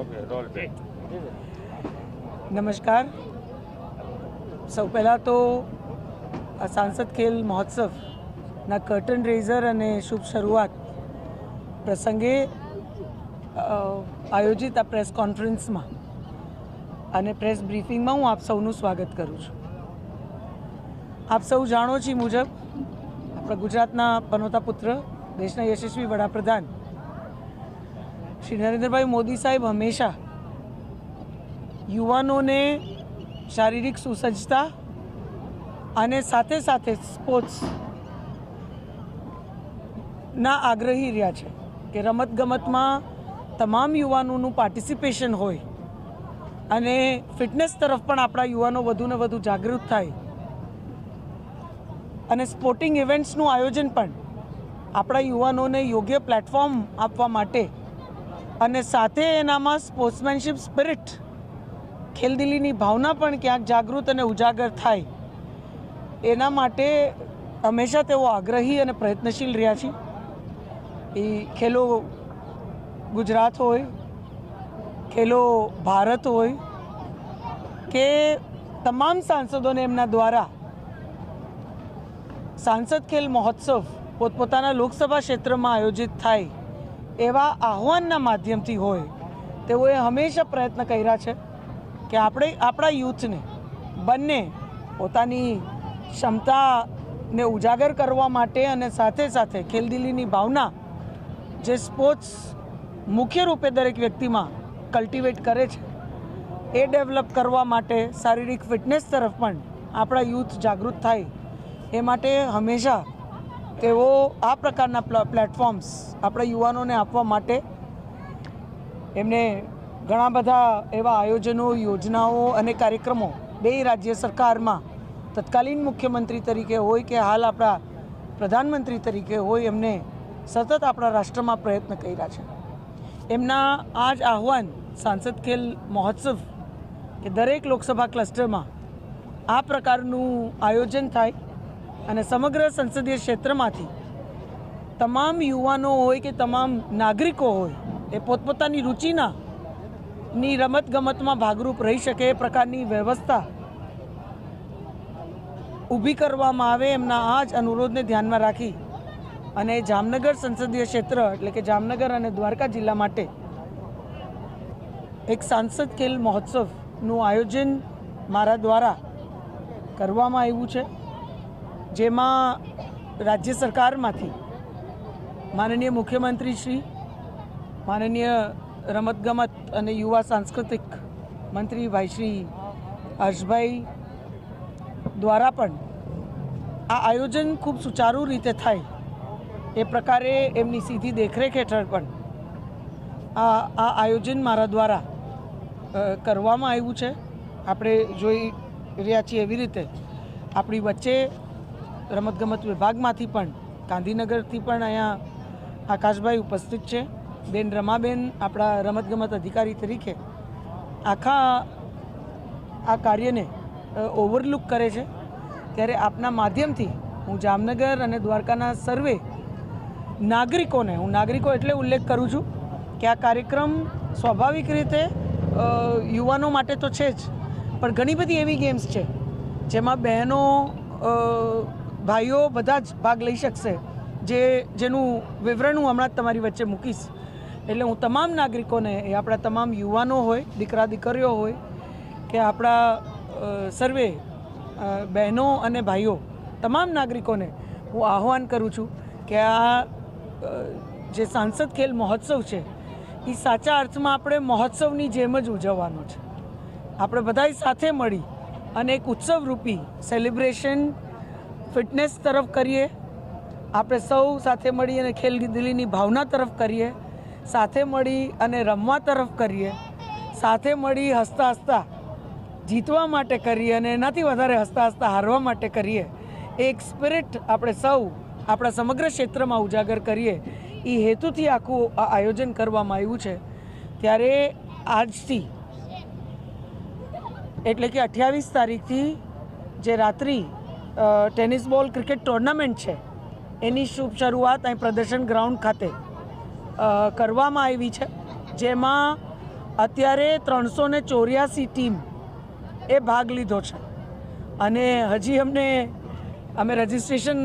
Okay, role pay નમસ્કાર. સૌ પહેલાં તો આ સાંસદ ખેલ મહોત્સવના કર્ટન રેઝર અને શુભ શરૂઆત પ્રસંગે આયોજિત આ પ્રેસ કોન્ફરન્સમાં અને પ્રેસ બ્રીફિંગમાં હું આપ સૌનું સ્વાગત કરું છું. આપ સૌ જાણો છીએ મુજબ આપણા ગુજરાતના પનોતા પુત્ર, દેશના યશસ્વી વડાપ્રધાન શ્રી નરેન્દ્રભાઈ મોદી સાહેબ હંમેશા યુવાનોને શારીરિક સુસજ્જતા અને સાથે સાથે સ્પોર્ટ્સ ના આગ્રહી રહ્યા છે કે રમતગમતમાં તમામ યુવાનોનું પાર્ટિસિપેશન હોય અને ફિટનેસ તરફ પણ આપણા યુવાનો વધુને વધુ જાગૃત થાય. અને સ્પોર્ટિંગ ઇવેન્ટ્સનું આયોજન પણ આપણા યુવાનોને યોગ્ય પ્લેટફોર્મ આપવા માટે અને સાથે એનામાં સ્પોર્ટ્સમેનશિપ સ્પિરિટ ખેલદિલીની ભાવના પણ ક્યાંક જાગૃત અને ઉજાગર થાય. એના માટે હંમેશા તેઓ આગ્રહી અને પ્રયત્નશીલ રહ્યા છે. એ ખેલો ગુજરાત હોય, ખેલો ભારત હોય, કે તમામ સાંસદોને એમના દ્વારા સાંસદ ખેલ મહોત્સવ પોતપોતાના લોકસભા ક્ષેત્રમાં આયોજિત થાય. એવા આહ્વાનના માધ્યમથી હોય, તેઓએ હંમેશા પ્રયત્ન કર્યા છે કે આપણે, આપણા યુથને બંને પોતાની ક્ષમતાને ઉજાગર કરવા માટે અને સાથે સાથે ખેલદિલીની ભાવના જે સ્પોર્ટ્સ મુખ્ય રૂપે દરેક વ્યક્તિમાં કલ્ટિવેટ કરે છે, એ ડેવલપ કરવા માટે શારીરિક ફિટનેસ તરફ પણ આપણા યુથ જાગૃત થાય, એ માટે હંમેશા તેઓ આ પ્રકારના પ્લેટફોર્મ્સ આપણા યુવાનોને આપવા માટે એમને ઘણા બધા એવા આયોજનો, યોજનાઓ અને કાર્યક્રમો બે રાજ્ય સરકારમાં તત્કાલીન મુખ્યમંત્રી તરીકે હોય કે હાલ આપણા પ્રધાનમંત્રી તરીકે હોય એમને સતત આપણા રાષ્ટ્રમાં પ્રયત્ન કર્યા છે. એમના આ જ આહવાન સાંસદ ખેલ મહોત્સવ કે દરેક લોકસભા ક્લસ્ટરમાં આ પ્રકારનું આયોજન થાય અને સમગ્ર સંસદીય ક્ષેત્રમાંથી તમામ યુવાનો હોય કે તમામ નાગરિકો હોય, એ પોતપોતાની રુચિના ની રમત ગમતમાં ભાગરૂપ રહી શકે, એ પ્રકારની વ્યવસ્થા ઊભી કરવામાં આવે એમના આ જ અનુરોધને ધ્યાનમાં રાખી અને જામનગર સંસદીય ક્ષેત્ર એટલે કે જામનગર અને દ્વારકા જિલ્લા માટે એક સાંસદ ખેલ મહોત્સવનું આયોજન મારા દ્વારા કરવામાં આવ્યું છે. જેમાં રાજ્ય સરકારમાંથી માનનીય મુખ્યમંત્રી શ્રી માનનીય રમતગમત અને યુવા સાંસ્કૃતિક મંત્રી ભાઈ શ્રી હર્ષભાઈ દ્વારા પણ આ આયોજન ખૂબ સુચારુ રીતે થાય એ પ્રકારે એમની સીધી દેખરેખ હેઠળ પણ આ આ આયોજન મારા દ્વારા કરવામાં આવ્યું છે. આપણે જોઈ રહ્યા છીએ એવી રીતે આપણી વચ્ચે રમતગમત વિભાગમાંથી પણ ગાંધીનગરથી પણ અહીંયા આકાશભાઈ ઉપસ્થિત છે. બેન રમાબેન આપણા રમતગમત અધિકારી તરીકે આખા આ કાર્યને ઓવરલુક કરે છે. ત્યારે આપના માધ્યમથી હું જામનગર અને દ્વારકાના સર્વે નાગરિકોને, હું નાગરિકો એટલે ઉલ્લેખ કરું છું કે આ કાર્યક્રમ સ્વાભાવિક રીતે યુવાનો માટે તો છે જ, પણ ઘણી બધી એવી ગેમ્સ છે જેમાં બહેનો ભાઈઓ બધા જ ભાગ લઈ શકશે. જે, જેનું વિવરણ હું હમણાં જ તમારી વચ્ચે મૂકીશ. એટલે હું તમામ નાગરિકોને, એ આપણા તમામ યુવાનો હોય, દીકરા, દીકરીઓ હોય, કે આપણા સર્વે બહેનો અને ભાઈઓ, તમામ નાગરિકોને હું આહ્વાન કરું છું કે આ જે સાંસદ ખેલ મહોત્સવ છે એ સાચા અર્થમાં આપણે મહોત્સવની જેમ જ ઉજવવાનો છે. આપણે બધાય સાથે મળી અને એક ઉત્સવરૂપી સેલિબ્રેશન ફિટનેસ તરફ કરીએ, આપણે સૌ સાથે મળી અને ખેલદિલીની ભાવના તરફ કરીએ, સાથે મળી અને રમવા તરફ કરીએ, સાથે મળી હસતા હસતા જીતવા માટે કરીએ અને એનાથી વધારે હસતા હસતા હારવા માટે કરીએ. એક સ્પિરિટ આપણે સૌ આપણા સમગ્ર ક્ષેત્રમાં ઉજાગર કરીએ. એ હેતુથી આખું આયોજન કરવામાં આવ્યું છે. ત્યારે આજથી એટલે કે અઠ્યાવીસ તારીખથી જે રાત્રિ ટેનિસ બોલ ક્રિકેટ ટુર્નામેન્ટ છે. એની શુભ શરૂઆત અહીં પ્રદર્શન ગ્રાઉન્ડ ખાતે કરવામાં આવી છે. જેમાં અત્યારે ત્રણસો ને ચોર્યાસી ટીમ એ ભાગ લીધો છે. અને હજી અમને, અમે રજિસ્ટ્રેશન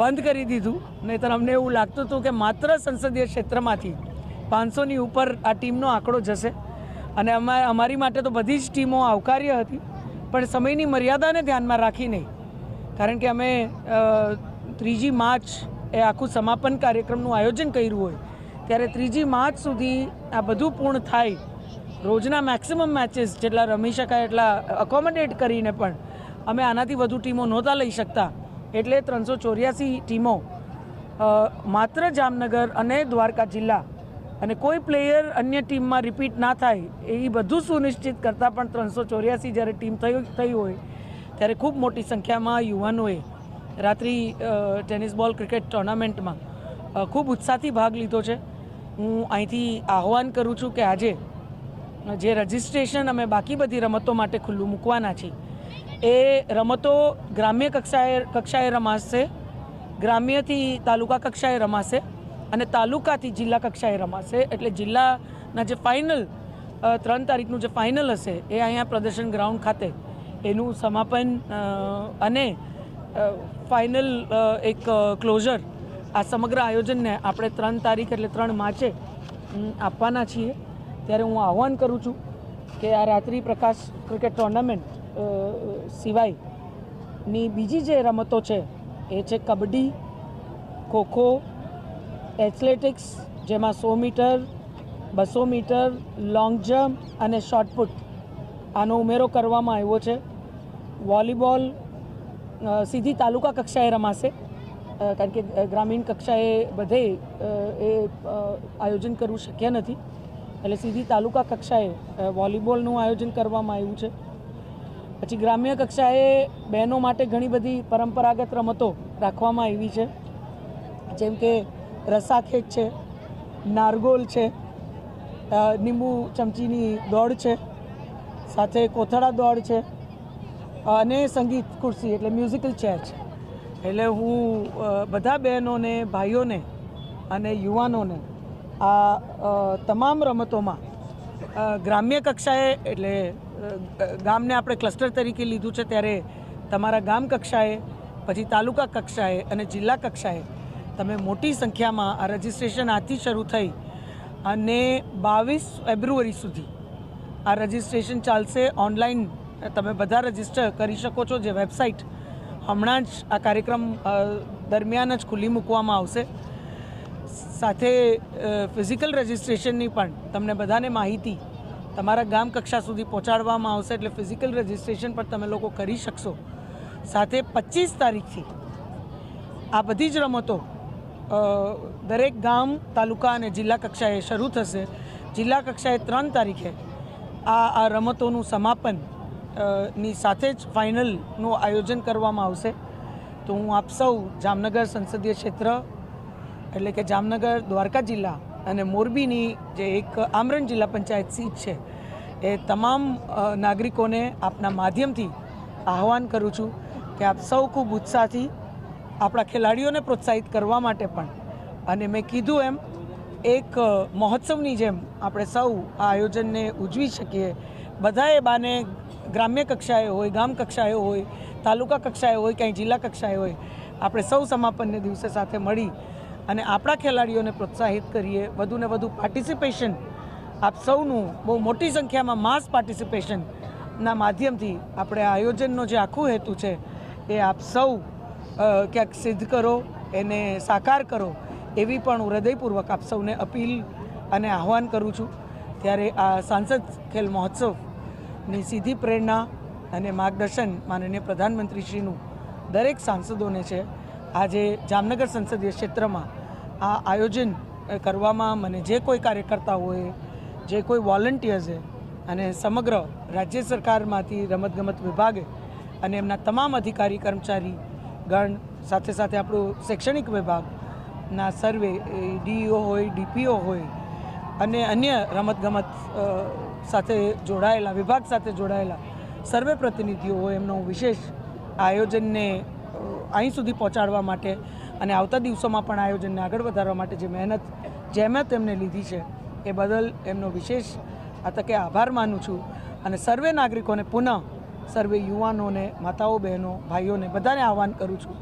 બંધ કરી દીધું. નહીંતર અમને એવું લાગતું હતું કે માત્ર સંસદીય ક્ષેત્રમાંથી પાંચસોની ઉપર આ ટીમનો આંકડો જશે. અને અમા, અમારી માટે તો બધી જ ટીમો આવકાર્ય હતી. પણ સમયની મર્યાદાને ધ્યાનમાં રાખીને કારણ કે અમે ત્રીજી માર્ચ એ આખું સમાપન કાર્યક્રમનું આયોજન કર્યું હોય, ત્યારે ત્રીજી માર્ચ સુધી આ બધું પૂર્ણ થાય, રોજના મેક્સિમમ મેચીસ જેટલા રમી શકાય એટલા અકોમોડેટ કરીને પણ અમે આનાથી વધુ ટીમો નહોતા લઈ શકતા. એટલે ત્રણસો ચોર્યાસી ટીમો માત્ર જામનગર અને દ્વારકા જિલ્લા અને કોઈ પ્લેયર અન્ય ટીમમાં રિપીટ ના થાય, એ બધું સુનિશ્ચિત કરતાં પણ ત્રણસો ચોર્યાસી જ્યારે ટીમ થઈ થઈ હોય ત્યારે ખૂબ મોટી સંખ્યામાં યુવાનોએ રાત્રિ ટેનિસ બોલ, ક્રિકેટ ટુર્નામેન્ટમાં ખૂબ ઉત્સાહથી ભાગ લીધો છે. હું અહીંથી આહવાન કરું છું કે આજે જે રજિસ્ટ્રેશન અમે બાકી બધી રમતો માટે ખુલ્લું મૂકવાના છીએ એ રમતો ગ્રામ્ય કક્ષાએ કક્ષાએ રમાશે, ગ્રામ્યથી તાલુકા કક્ષાએ રમાશે અને તાલુકાથી જિલ્લા કક્ષાએ રમાશે. એટલે જિલ્લાના જે ફાઇનલ ત્રણ તારીખનું જે ફાઇનલ હશે, એ અહીંયા પ્રદર્શન ગ્રાઉન્ડ ખાતે એનું સમાપન અને ફાઇનલ એક ક્લોઝર આ સમગ્ર આયોજનને આપણે ત્રણ તારીખ એટલે ત્રણ માર્ચે આપવાના છીએ. ત્યારે હું આહ્વાન કરું છું કે આ રાત્રિ પ્રકાશ ક્રિકેટ ટુર્નામેન્ટ સિવાયની બીજી જે રમતો છે, એ છે કબડ્ડી, ખોખો એથ્લેટિક્સ જેમાં સો મીટર, બસો મીટર લોંગ જમ્પ અને શોર્ટપુટ આનો ઉમેરો કરવામાં આવ્યો છે. વોલીબોલ સીધી તાલુકા કક્ષાએ રમાશે. કારણ કે ગ્રામીણ કક્ષાએ બધે એ આયોજન કરવું શક્ય નથી. એટલે સીધી તાલુકા કક્ષાએ વોલીબોલનું આયોજન કરવામાં આવ્યું છે. પછી ગ્રામ્ય કક્ષાએ બહેનો માટે ઘણી બધી પરંપરાગત રમતો રાખવામાં આવી છે. જેમ કે રસાખેંચ છે, નારગોલ છે લીંબુ ચમચીની દોડ છે, સાથે કોથળા દોડ છે અને સંગીત ખુરશી એટલે મ્યુઝિકલ ચેર છે. એટલે હું બધા બહેનોને, ભાઈઓને અને યુવાનોને આ તમામ રમતોમાં ગ્રામ્ય કક્ષાએ એટલે ગામને આપણે ક્લસ્ટર તરીકે લીધું છે ત્યારે તમારા ગામ કક્ષાએ, પછી તાલુકા કક્ષાએ અને જિલ્લા કક્ષાએ તમે મોટી સંખ્યામાં આ રજિસ્ટ્રેશન આજથી શરૂ થઈ અને બાવીસ ફેબ્રુઆરી સુધી આ રજિસ્ટ્રેશન ચાલશે ઓનલાઈન તમે બધા રજિસ્ટર કરી શકો છો જે વેબસાઇટ હમણાં જ આ કાર્યક્રમ દરમિયાન જ ખુલ્લી મૂકવામાં આવશે. સાથે ફિઝિકલ રજિસ્ટ્રેશનની પણ તમને બધાને માહિતી તમારા ગામ કક્ષા સુધી પહોંચાડવામાં આવશે એટલે ફિઝિકલ રજિસ્ટ્રેશન પણ તમે લોકો કરી શકશો. સાથે પચીસ તારીખથી આ બધી જ રમતો દરેક ગામ, તાલુકા અને જિલ્લા કક્ષાએ શરૂ થશે. જિલ્લા કક્ષાએ ત્રણ તારીખે આ આ રમતોનું સમાપન ની સાથે જ ફાઇનલનું આયોજન કરવામાં આવશે. તો હું આપ સૌ જામનગર સંસદીય ક્ષેત્ર એટલે કે જામનગર, દ્વારકા જિલ્લા અને મોરબીની જે એક આમરણ જિલ્લા પંચાયત સીટ છે, એ તમામ નાગરિકોને આપના માધ્યમથી આહ્વાન કરું છું કે આપ સૌ ખૂબ ઉત્સાહથી આપણા ખેલાડીઓને પ્રોત્સાહિત કરવા માટે પણ. અને મેં કીધું એમ, એક મહોત્સવની જેમ આપણે સૌ આ આયોજનને ઉજવી શકીએ. બધાએ બાને ગ્રામ્ય કક્ષાએ હોય, ગામ કક્ષાએ હોય, તાલુકા કક્ષાએ હોય, ક્યાંય જિલ્લા કક્ષાએ હોય, આપણે સૌ સમાપનને દિવસે સાથે મળી અને આપણા ખેલાડીઓને પ્રોત્સાહિત કરીએ. વધુને વધુ પાર્ટિસિપેશન આપ સૌનું બહુ મોટી સંખ્યામાં માસ પાર્ટિસિપેશનના માધ્યમથી આપણે આયોજનનો જે આખું હેતુ છે એ આપ સૌ ક્યાંક સિદ્ધ કરો, એને સાકાર કરો એવી પણ હું હૃદયપૂર્વક આપ સૌને અપીલ અને આહ્વાન કરું છું. ત્યારે આ સાંસદ ખેલ મહોત્સવની સીધી પ્રેરણા અને માર્ગદર્શન માનનીય પ્રધાનમંત્રીશ્રીનું દરેક સાંસદોને છે. આજે જામનગર સંસદીય ક્ષેત્રમાં આ આયોજન કરવામાં મને જે કોઈ કાર્યકર્તા હોય, જે કોઈ વોલન્ટિયર્સે અને સમગ્ર રાજ્ય સરકારમાંથી રમતગમત વિભાગે અને એમના તમામ અધિકારી, કર્મચારી ગણ, સાથે સાથે આપણું શૈક્ષણિક વિભાગના સર્વે ડીઈઓ હોય, ડીપીઓ હોય અને અન્ય રમતગમત સાથે જોડાયેલા, વિભાગ સાથે જોડાયેલા સર્વે પ્રતિનિધિઓ એમનો વિશેષ આયોજનને અહીં સુધી પહોંચાડવા માટે અને આવતા દિવસોમાં પણ આયોજનને આગળ વધારવા માટે જે મહેનત જેમત એમને લીધી છે, એ બદલ એમનો વિશેષ આ તકે આભાર માનું છું. અને સર્વે નાગરિકોને પુનઃ, સર્વે યુવાનોને, માતાઓ, બહેનો, ભાઈઓને બધાને આહવાન કરું છું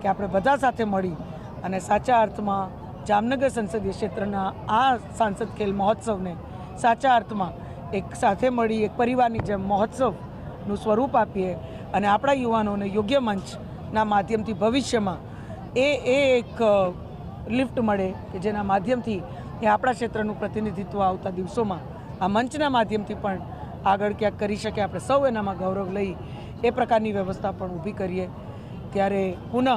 કે આપણે બધા સાથે મળી અને સાચા અર્થમાં જામનગર સંસદીય ક્ષેત્રના આ સાંસદ ખેલ મહોત્સવને સાચા અર્થમાં એક સાથે મળી એક પરિવારની જેમ મહોત્સવનું સ્વરૂપ આપીએ અને આપણા યુવાનોને યોગ્ય મંચના માધ્યમથી ભવિષ્યમાં એ એ એક લિફ્ટ મળે કે જેના માધ્યમથી એ આપણા ક્ષેત્રનું પ્રતિનિધિત્વ આવતા દિવસોમાં આ મંચના માધ્યમથી પણ આગળ ક્યાંક કરી શકે. આપણે સૌ એનામાં ગૌરવ લઈ એ પ્રકારની વ્યવસ્થા પણ ઊભી કરીએ. ત્યારે પુનઃ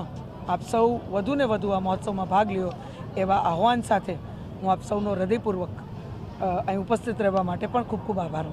આપ સૌ વધુને વધુ આ મહોત્સવમાં ભાગ લ્યો એવા આહવાન સાથે હું આપ સૌનો હૃદયપૂર્વક અહીં ઉપસ્થિત રહેવા માટે પણ ખૂબ ખૂબ આભાર.